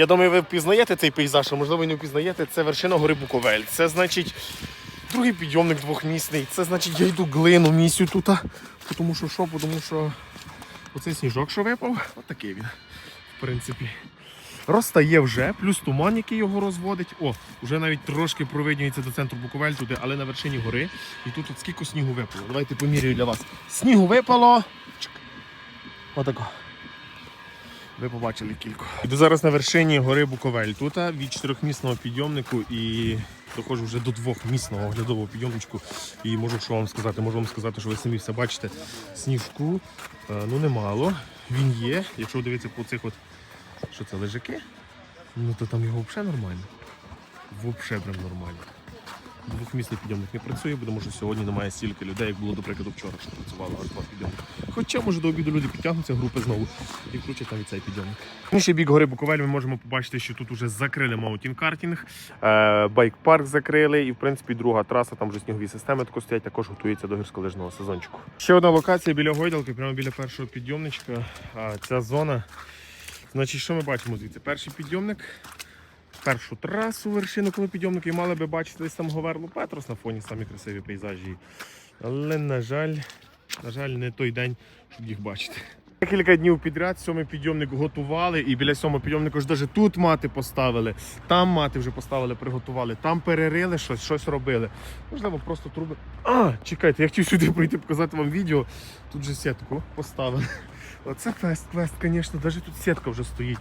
Я думаю, ви впізнаєте цей пейзаж, а можливо і не впізнаєте. Це вершина гори Буковель. Це значить другий підйомник двохмісний. Це значить, я йду глину місю тут. Тому що що? Тому що оцей сніжок, що випав, от такий він. В принципі. Розтає вже, плюс туман, який його розводить. О, вже навіть трошки провиднюється до центру Буковель туди, але на вершині гори. І тут от скільки снігу випало. Давайте поміряю для вас. Снігу випало. Отако. Ви побачили кілько. Йду зараз на вершині гори Буковель. Тут від чотирьохмісного підйомнику і доходжу вже до двохмісного оглядового підйомничку. І можу що вам сказати. Можу вам сказати, що ви самі все бачите. Сніжку е, ну немало. Він є. Якщо дивитися по цих от що це лежаки, ну то там його взагалі нормально. Взагалі прям нормально. Двохмісний підйомник не працює, бо тому що сьогодні немає стільки людей, як було, до прикладу, вчора, що працювало аж два підйомники. Хоча, може, до обіду люди підтягнуться, групи знову і включать навіть цей підйомник. Інший бік гори Буковель ми можемо побачити, що тут вже закрили маутінкартінг, е, байк-парк закрили, і в принципі друга траса, там вже снігові системи тако стоять, також готується до гірськолижного сезончику. Ще одна локація біля гойдалки, прямо біля першого підйомничка. Ця зона. Значить, що ми бачимо звідси? Перший підйомник, першу трасу вершину, коли підйомники мали би бачити десь там Говерлу Петрос на фоні самі красиві пейзажі. Але, на жаль, на жаль, не той день, щоб їх бачити. Кілька днів підряд сьомий підйомник готували, і біля сьомого підйомника ж навіть тут мати поставили, там мати вже поставили, приготували, там перерили щось, щось робили. Можливо, просто труби. А, чекайте, я хотів сюди прийти показати вам відео. Тут же сітку поставили. Оце фест, квест, звісно, навіть тут сітка вже стоїть.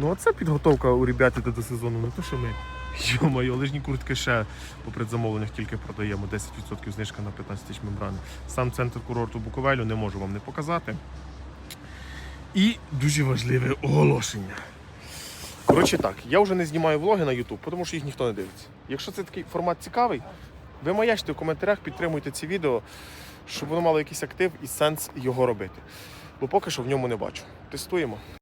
Ну оце підготовка у ребят іде до сезону, не то що ми. Йо-моє, лижні куртки ще по предзамовленнях тільки продаємо. 10% знижка на 15 тисяч мембрани. Сам центр курорту Буковелю не можу вам не показати. І дуже важливе оголошення. Коротше так, я вже не знімаю влоги на YouTube, тому що їх ніхто не дивиться. Якщо це такий формат цікавий, ви маячте в коментарях, підтримуйте ці відео, щоб воно мало якийсь актив і сенс його робити. Бо поки що в ньому не бачу. Тестуємо.